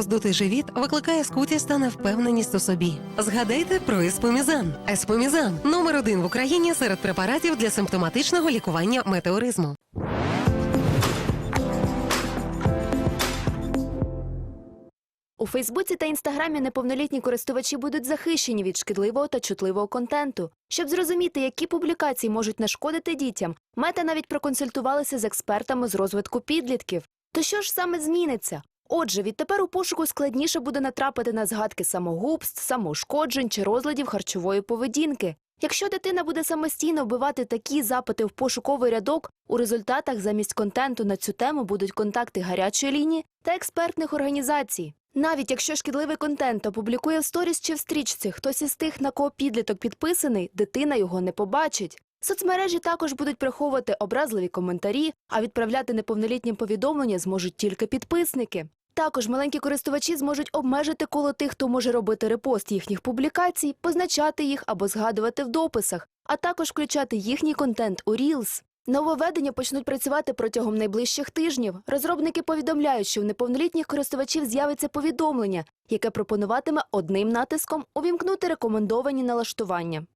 Роздутий живіт викликає скутість та невпевненість у собі. Згадайте про еспомізан. Еспомізан номер один в Україні серед препаратів для симптоматичного лікування метеоризму. У Фейсбуці та Інстаграмі неповнолітні користувачі будуть захищені від шкідливого та чутливого контенту. Щоб зрозуміти, які публікації можуть нашкодити дітям, мета навіть проконсультувалися з експертами з розвитку підлітків. То що ж саме зміниться? Отже, відтепер у пошуку складніше буде натрапити на згадки самогубств, самоушкоджень чи розладів харчової поведінки. Якщо дитина буде самостійно вбивати такі запити в пошуковий рядок, у результатах замість контенту на цю тему будуть контакти гарячої лінії та експертних організацій. Навіть якщо шкідливий контент опублікує в сторіс чи в стрічці хтось із тих, на кого підліток підписаний, дитина його не побачить. Соцмережі також будуть приховувати образливі коментарі, а відправляти неповнолітнім повідомлення зможуть тільки підписники. Також маленькі користувачі зможуть обмежити коло тих, хто може робити репост їхніх публікацій, позначати їх або згадувати в дописах, а також включати їхній контент у Reels. Нововведення почнуть працювати протягом найближчих тижнів. Розробники повідомляють, що в неповнолітніх користувачів з'явиться повідомлення, яке пропонуватиме одним натиском увімкнути рекомендовані налаштування.